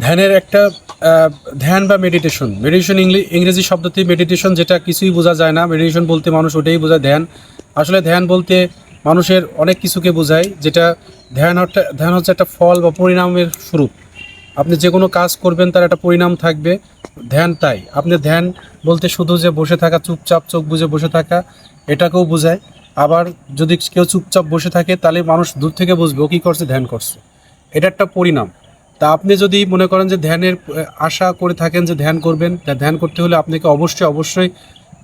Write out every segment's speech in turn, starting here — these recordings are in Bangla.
ধ্যানের একটা ধ্যান বা মেডিটেশন মেডিটেশন ইংরেজি শব্দটি মেডিটেশন যেটা কিছুই বোঝা যায় না। মেডিটেশন বলতে মানুষ ওটাই বোঝায় ধ্যান। আসলে ধ্যান বলতে মানুষের অনেক কিছুকে বোঝায়, যেটা ধ্যান ধ্যান হচ্ছে একটা ফল বা পরিণামের স্বরূপ। আপনি যে কোনো কাজ করবেন, তার একটা পরিণাম থাকবে। ধ্যান তাই। আপনি ধ্যান বলতে শুধু যে বসে থাকা, চুপচাপ চোখ বুজে বসে থাকা, এটাকেও বোঝায়। আবার যদি কেউ চুপচাপ বসে থাকে, তাহলে মানুষ দূর থেকে বুঝবে, ও কী করছে? ধ্যান করছে। এটা একটা পরিণাম। তা আপনি যদি মনে করেন যে ধ্যানের আশা করে থাকেন যে ধ্যান করবেন, তা ধ্যান করতে হলে আপনাকে অবশ্যই অবশ্যই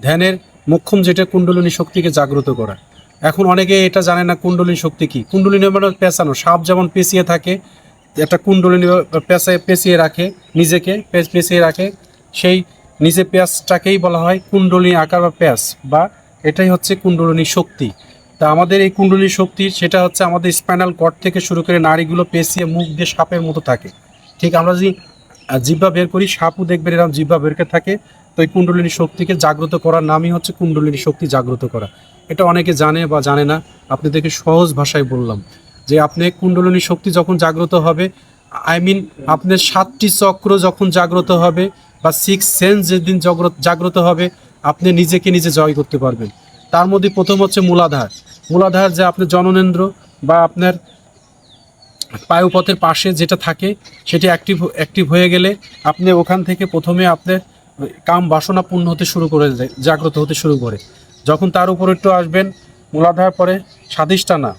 ধ্যানের মোক্ষম যেটা কুণ্ডলিনী শক্তিকে জাগ্রত করা। এখন অনেকে এটা জানে না কুণ্ডলিনী শক্তি কি। কুণ্ডলিনী মানে পেঁচানো, সাপ যেমন পেঁচিয়ে থাকে, একটা কুণ্ডলিনী পেঁচায় পেঁচিয়ে রাখে নিজেকে পেঁচিয়ে রাখে। সেই নিজে পেঁয়াজটাকেই বলা হয় কুণ্ডলিনী আকার বা পেঁয়াজ, বা এটাই হচ্ছে কুণ্ডলিনী শক্তি। তা আমাদের এই কুণ্ডলী শক্তি, সেটা হচ্ছে আমাদের স্পাইনাল কর্ড থেকে শুরু করে নাড়িগুলো পেঁচিয়ে মুখ দিয়ে সাপের মতো থাকে। ঠিক আমরা যদি জিহ্বা বের করি, সাপও দেখবেন এরকম জিহ্বা বেরকে থাকে। তো এই কুণ্ডলিনী শক্তিকে জাগ্রত করার নামই হচ্ছে কুণ্ডলিনী শক্তি জাগ্রত করা। এটা অনেকে জানে বা জানে না, আপনাদেরকে সহজ ভাষায় বললাম যে আপনি কুণ্ডলিনী শক্তি যখন জাগ্রত হবে আই মিন আপনার সাতটি চক্র যখন জাগ্রত হবে বা সিক্স সেন্স যেদিন জাগ্রত জাগ্রত হবে, আপনি নিজেকে নিজে জয় করতে পারবেন। তার মধ্যে প্রথম হচ্ছে মূলাধার। মূলাধার যে আপনার জননেন্দ্র বা আপনার পায়ুপথের পাশে যেটা থাকে, সেটি অ্যাক্টিভ অ্যাক্টিভ হয়ে গেলে আপনি ওখান থেকে প্রথমে আপনার কাম বাসনা পূর্ণ হতে শুরু করে জাগ্রত হতে শুরু করে। যখন তার উপর একটু আসবেন, মূলাধার পরে স্বাদিষ্ঠানা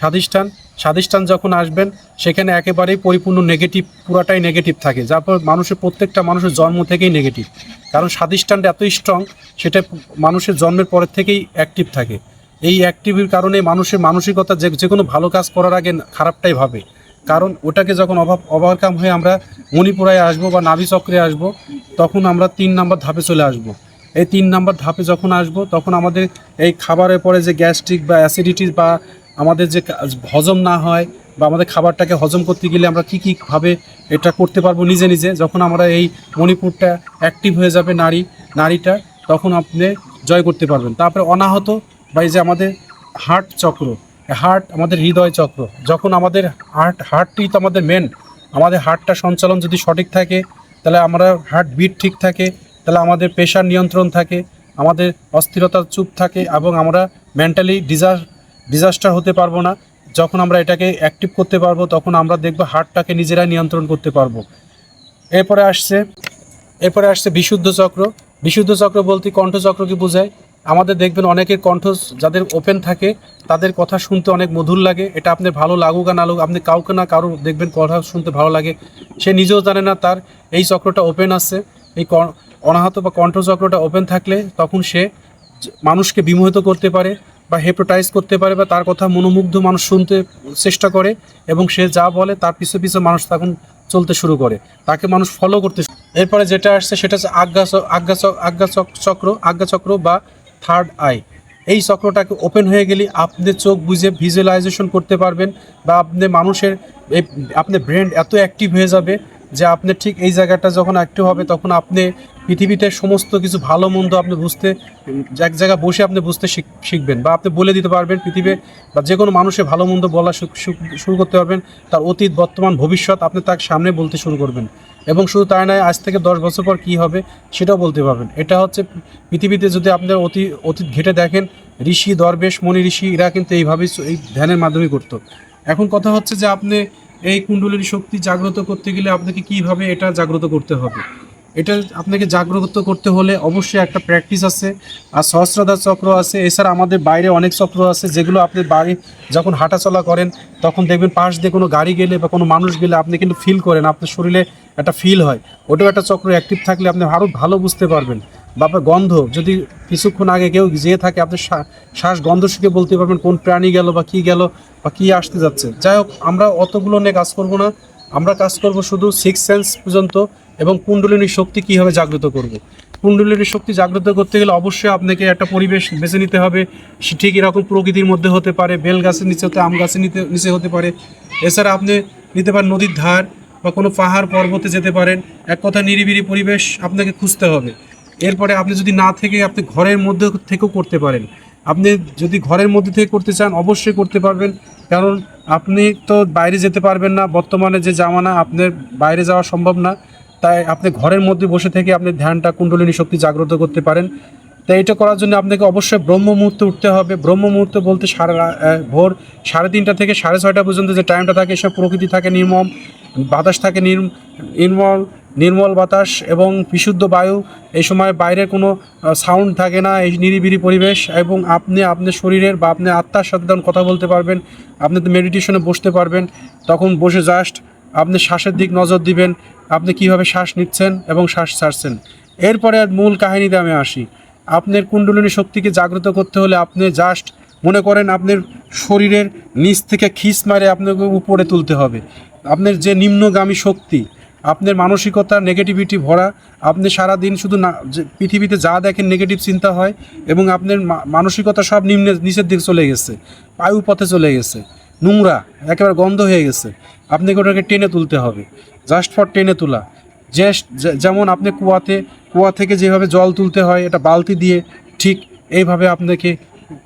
স্বাদিষ্ঠান স্বাদিষ্ঠান যখন আসবেন, সেখানে একেবারেই পরিপূর্ণ নেগেটিভ পুরাটাই নেগেটিভ থাকে। যার ফলে মানুষের প্রত্যেকটা মানুষের জন্ম থেকেই নেগেটিভ কারণ স্বাদিষ্ঠানটা এতই স্ট্রং সেটা মানুষের জন্মের পরের থেকেই অ্যাক্টিভ থাকে। এই অ্যাক্টিভের কারণে মানুষের মানসিকতা যে যে কোনো ভালো কাজ করার আগে খারাপটাই ভাবে। কারণ ওটাকে যখন অভাব ওভারকাম হয়ে আমরা মণিপুরায় আসব বা নাভি চক্রে আসব, তখন আমরা তিন নাম্বার ধাপে চলে আসব। এই তিন নাম্বার ধাপে যখন আসব, তখন আমাদের এই খাবারের পরে যে গ্যাস্ট্রিক বা অ্যাসিডিটি বা আমাদের যে হজম না হয় বা আমাদের খাবারটাকে হজম করতে গেলে আমরা কী কীভাবে এটা করতে পারব নিজে নিজে, যখন আমরা এই মণিপুরটা অ্যাক্টিভ হয়ে যাবে নারী, নারীটা, তখন আপনি জয় করতে পারবেন। তারপরে অনাহত বা এই যে আমাদের হার্ট চক্র হার্ট আমাদের হৃদয় চক্র যখন আমাদের হার্ট হার্টটি তো আমাদের মেন আমাদের হার্টটা সঞ্চালন যদি সঠিক থাকে, তাহলে আমরা হার্ট বিট ঠিক থাকে, তাহলে আমাদের প্রেশার নিয়ন্ত্রণ থাকে, আমাদের অস্থিরতা চুপ থাকে এবং আমরা মেন্টালি ডিজার ডিজাস্টার হতে পারব না। যখন আমরা এটাকে অ্যাক্টিভ করতে পারব, তখন আমরা দেখব হার্টটাকে নিজেরাই নিয়ন্ত্রণ করতে পারব। এরপরে আসছে এরপরে আসছে বিশুদ্ধ চক্র। বিশুদ্ধ চক্র বলতে কণ্ঠচক্রকে বোঝায়। আমাদের দেখবেন অনেকের কণ্ঠ যাদের ওপেন থাকে, তাদের কথা শুনতে অনেক মধুর লাগে। এটা আপনার ভালো লাগুক না লাগুক, আপনি কাউকে না কারও দেখবেন কথা শুনতে ভালো লাগে। সে নিজেও জানে না তার এই চক্রটা ওপেন আছে। এই অনাহত বা কণ্ঠচক্রটা ওপেন থাকলে তখন সে মানুষকে বিমোহিত করতে পারে বা হেপ্রোটাইজ করতে পারে বা তার কথা মনোমুগ্ধ মানুষ শুনতে চেষ্টা করে এবং সে যা বলে তার পিছু পিছু মানুষ তখন চলতে শুরু করে। তাকে মানুষ ফলো করতে এরপরে যেটা আসছে সেটা হচ্ছে আজ্ঞা আজ্ঞা আজ্ঞা চক- চক্র। আজ্ঞা চক্র বা থার্ড আই এই চক্রটাকে ওপেন হয়ে গেলে আপনি চোখ বুঝে ভিজুয়ালাইজেশন করতে পারবেন বা আপনি মানুষের আপনার ব্রেন এত অ্যাক্টিভ হয়ে যাবে যে আপনি ঠিক এই জায়গাটা যখন অ্যাক্টিভ হবে, তখন আপনি পৃথিবীতে সমস্ত কিছু ভালো, মন্দ আপনি বুঝতে, এক জায়গায় বসে আপনি বুঝতে শিখ- শিখবেন বা আপনি বলে দিতে পারবেন পৃথিবী বা যে কোনো মানুষের ভালো, মন্দ বলা শুরু করতে পারবেন। তার অতীত, বর্তমান, ভবিষ্যৎ আপনি তার সামনে বলতে শুরু করবেন। এবং শুধু তাই নয়, আজ থেকে দশ বছর পর কী হবে সেটাও বলতে পারবেন। এটা হচ্ছে পৃথিবীতে যদি আপনার অতি, অতীত ঘেটে দেখেন, ঋষি, দরবেশ মনি ঋষি, এরা কিন্তু এইভাবেই এই ধ্যানের মাধ্যমে করতো। এখন কথা হচ্ছে যে আপনি এই কুণ্ডলীর শক্তি জাগ্রত করতে গেলে আপনাকে কীভাবে এটা জাগ্রত করতে হবে? এটা আপনাকে জাগ্রত করতে হলে অবশ্যই একটা প্র্যাকটিস আছে, আর সহস্রদার চক্র আছে। এছাড়া আমাদের বাইরে অনেক চক্র আছে, যেগুলো আপনি বাড়ি যখন হাঁটাচলা করেন, তখন দেখবেন পাশ দিয়ে কোনো গাড়ি গেলে বা কোনো মানুষ গেলে আপনি কিন্তু ফিল করেন, আপনার শরীরে একটা ফিল হয়। ওটাও একটা চক্র অ্যাক্টিভ থাকলে আপনি আরও ভালো বুঝতে পারবেন। বা আপনার গন্ধ, যদি কিছুক্ষণ আগে কেউ যেয়ে থাকে, আপনি শ্বা- শ্বাস গন্ধ শিখে বলতে পারবেন কোন প্রাণী গেল বা কী গেল বা কী আসতে যাচ্ছে। যাই হোক, আমরা অতগুলো নিয়ে কাজ করব না। আমরা কাজ করব শুধু সিক্স সেন্স পর্যন্ত এবং কুণ্ডলিনী শক্তি কীভাবে জাগ্রত করব। কুণ্ডলিনী শক্তি জাগ্রত করতে গেলে অবশ্যই আপনাকে একটা পরিবেশ বেছে নিতে হবে। ঠিক এরকম প্রকৃতির মধ্যে হতে পারে, বেল গাছের নিচে হতে, আম গাছের নিতে, নিচে হতে পারে। এছাড়া আপনি নিতে পারেন নদীর ধার বা কোনো পাহাড় পর্বতে যেতে পারেন। এক কথা নিরিবিলি পরিবেশ আপনাকে খুঁজতে হবে। এরপরে আপনি যদি না থেকে আপনি ঘরের মধ্যে থেকেও করতে পারেন। আপনি যদি ঘরের মধ্যে থেকে করতে চান, অবশ্যই করতে পারবেন। কারণ আপনি তো বাইরে যেতে পারবেন না, বর্তমানে যে জামানা আপনার বাইরে যাওয়া সম্ভব না। তাই আপনি ঘরের মধ্যে বসে থেকে আপনি ধ্যানটা, কুণ্ডলিনী শক্তি জাগ্রত করতে পারেন। তাই এটা করার জন্য আপনাকে অবশ্যই ব্রহ্ম মুহূর্তে উঠতে হবে। ব্রহ্ম মুহূর্ত বলতে সারা ভোর সাড়ে তিনটা থেকে সাড়ে ছয়টা পর্যন্ত যে টাইমটা থাকে সব প্রকৃতি থাকে নির্মম, বাতাস থাকে নির্ম- নির্মল নির্মল বাতাস এবং বিশুদ্ধ বায়ু, এই সময় বাইরের কোনো সাউন্ড থাকে না, এই নিরিবিলি পরিবেশ এবং আপনি আপনার শরীরের বা আপনি আত্মার সাথে তখন কথা বলতে পারবেন, আপনি তো মেডিটেশনে বসতে পারবেন, তখন বসে জাস্ট আপনি শ্বাসের দিক নজর দিবেন, আপনি কীভাবে শ্বাস নিচ্ছেন এবং শ্বাস ছাড়ছেন। এরপরে মূল কাহিনীতে আমি আসি। আপনার কুণ্ডলিনী শক্তিকে জাগ্রত করতে হলে আপনি জাস্ট মনে করেন আপনার শরীরের নিচ থেকে খিস মারে আপনাকে উপরে তুলতে হবে। আপনার যে নিম্নগামী শক্তি আপনার মানসিকতা নেগেটিভিটি ভরা, আপনি সারা দিন শুধু না পৃথিবীতে যা দেখেন নেগেটিভ চিন্তা হয় এবং আপনার মানসিকতা সব নিম্নে, নিচের দিকে চলে গেছে, বায়ু পথে চলে গেছে, নোংরা, একেবারে গন্ধ হয়ে গেছে, আপনাকে ওটাকে টেনে তুলতে হবে জাস্ট ফর টেনে তোলা যে- যেমন আপনি কুয়াতে, কুয়া থেকে যেভাবে জল তুলতে হয়, এটা বালতি দিয়ে ঠিক এইভাবে আপনাকে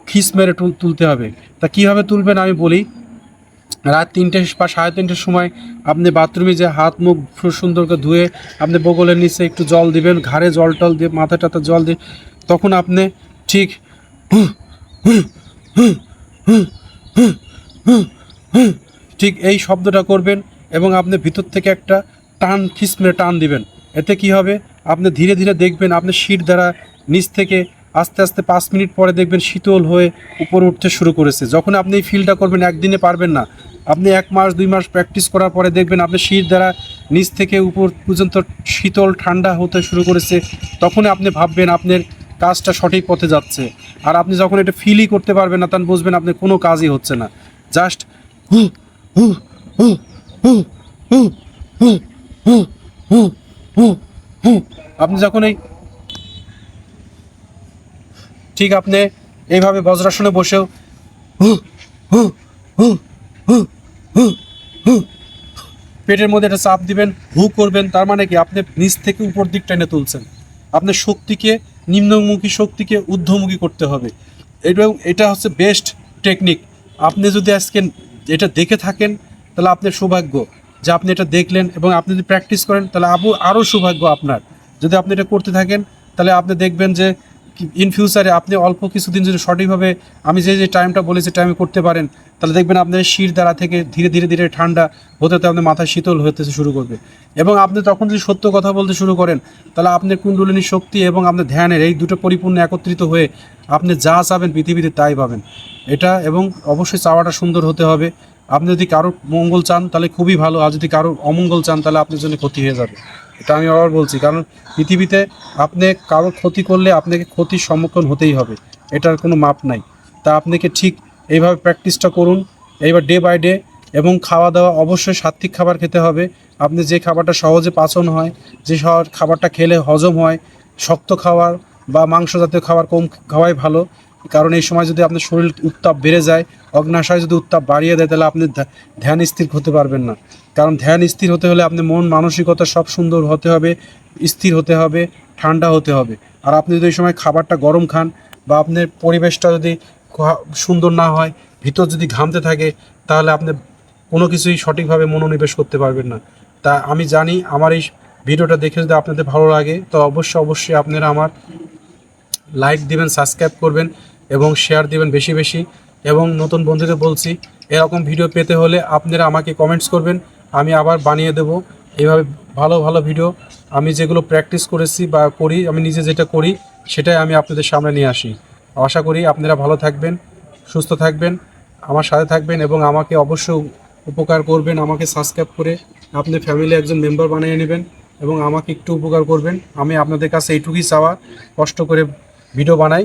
খিস মেরে তুলতে হবে, তা কীভাবে তুলবেন আমি বলি রাত তিনটে বা সাড়ে তিনটের সময় আপনি বাথরুমে যে হাত মুখ সুন্দর করে ধুয়ে আপনি বগলের নিচে একটু জল দিবেন, ঘাড়ে জল টল দিয়ে, মাথা টাথা জল দিয়ে, তখন আপনি ঠিক ঠিক এই শব্দটা করবেন এবং আপনি ভিতর থেকে একটা টান, খিস মেরে টান দিবেন। এতে কি হবে? আপনি ধীরে ধীরে দেখবেন আপনি শীত দ্বারা নিচ থেকে আস্তে আস্তে পাঁচ মিনিট পরে দেখবেন শীতল হয়ে উপরে উঠতে শুরু করেছে। যখন আপনি এই ফিলটা করবেন, একদিনে পারবেন না। আপনি এক মাস, দুই মাস প্র্যাকটিস করার পরে দেখবেন আপনি শীত দ্বারা নিচ থেকে উপর পর্যন্ত শীতল, ঠান্ডা হতে শুরু করেছে। তখন আপনি ভাববেন আপনার কাজটা সঠিক পথে যাচ্ছে। আর আপনি যখন এটা ফিলই করতে পারবেন না, তখন বুঝবেন আপনার কোনো কাজই হচ্ছে না। জাস্ট আপনি যখন এই ঠিক আপনি এইভাবে বজ্রাসনে বসেও পেটের মধ্যে একটা চাপ দিবেন, হু করবেন, তার মানে কি আপনি নিচ থেকে উপর দিক টেনে তুলছেন। আপনার শক্তিকে, নিম্নমুখী শক্তিকে ঊর্ধ্বমুখী করতে হবে। এটা এটা হচ্ছে বেস্ট টেকনিক আপনি যদি আজকে এটা দেখে থাকেন, তাহলে আপনার সৌভাগ্য। যে আপনি এটা দেখলেন এবং আপনি যদি প্র্যাকটিস করেন, তাহলে আবু আরও সৌভাগ্য আপনার। যদি আপনি এটা করতে থাকেন, তাহলে আপনি দেখবেন যে ইন ফিউচারে আপনি অল্প কিছুদিন যদি সঠিকভাবে আমি যে যে টাইমটা বলেছি টাইমে করতে পারেন, তাহলে দেখবেন আপনার শির দ্বারা থেকে ধীরে ধীরে ধীরে ঠান্ডা হতে হতে আপনার মাথা শীতল হতে শুরু করবে। এবং আপনি তখন যদি সত্য কথা বলতে শুরু করেন, তাহলে আপনার কুণ্ডলিনী শক্তি এবং আপনার ধ্যানের এই দুটো পরিপূর্ণ একত্রিত হয়ে আপনি যা চাবেন পৃথিবীতে তাই পাবেন। এটা এবং অবশ্যই চাওয়াটা সুন্দর হতে হবে। আপনি যদি কারোর মঙ্গল চান, তাহলে খুবই ভালো। আর যদি কারোর অমঙ্গল চান, তাহলে আপনার জন্য ক্ষতি হয়ে যাবে। এটা আমি আবার বলছি, কারণ পৃথিবীতে আপনি কারোর ক্ষতি করলে আপনাকে ক্ষতির সম্মুখীন হতেই হবে, এটার কোনো মাপ নাই। তা আপনাকে ঠিক এইভাবে প্র্যাকটিসটা করুন, এইবার ডে বাই ডে এবং খাওয়া দাওয়া অবশ্যই সাত্বিক খাবার খেতে হবে। আপনি যে খাবারটা সহজে পাচন হয়, যে খাবারটা খেলে হজম হয়, শক্ত খাবার বা মাংস জাতীয় খাবার কম খাওয়াই ভালো। কারণ এই সময় যদি আপনার শরীর উত্তাপ বেড়ে যায়, অগ্নাশয় যদি উত্তাপ বাড়িয়ে দেয়, তাহলে আপনি ধ্যা- ধ্যান স্থির হতে পারবেন না। কারণ ধ্যান স্থির হতে হলে আপনি মন মানসিকতা সব সুন্দর হতে হবে, স্থির হতে হবে, ঠান্ডা হতে হবে। আর আপনি যদি এই সময় খাবারটা গরম খান বা আপনার পরিবেশটা যদি সুন্দর না হয়, ভিতর যদি ঘামতে থাকে, তাহলে আপনি কোনো কিছুই সঠিকভাবে মনোনিবেশ করতে পারবেন না। তা আমি জানি আমার এই ভিডিওটা দেখে যদি আপনাদের ভালো লাগে, তো অবশ্যই অবশ্যই আপনারা আমার লাইক দিবেন সাবস্ক্রাইব করবেন। এবং শেয়ার দিবেন বেশি বেশি। এবং নতুন বন্ধুদের বলছি, এরকম ভিডিও পেতে হলে আপনারা আমাকে কমেন্টস করবেন, আমি আবার বানিয়ে দেব। এইভাবে ভালো ভালো ভিডিও আমি যেগুলো প্র্যাকটিস করেছি বা করি, আমি নিজে যেটা করি, সেটাই আমি আপনাদের সামনে নিয়ে আসি। আশা করি আপনারা ভালো থাকবেন, সুস্থ থাকবেন, আমার সাথে থাকবেন এবং আমাকে অবশ্যই উপকার করবেন, আমাকে সাবস্ক্রাইব করে আপনি ফ্যামিলি একজন মেম্বার বানিয়ে নেবেন এবং আমাকে একটু উপকার করবেন। আমি আপনাদের কাছে এইটুকুই চাওয়া, কষ্ট করে ভিডিও বানাই।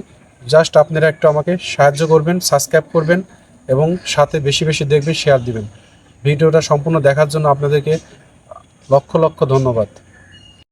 জাস্ট আপনারা একটু আমাকে সাহায্য করবেন, সাবস্ক্রাইব করবেন এবং সাথে বেশি বেশি দেখবেন শেয়ার দিবেন। ভিডিওটা সম্পূর্ণ দেখার জন্য আপনাদেরকে লক্ষ লক্ষ ধন্যবাদ।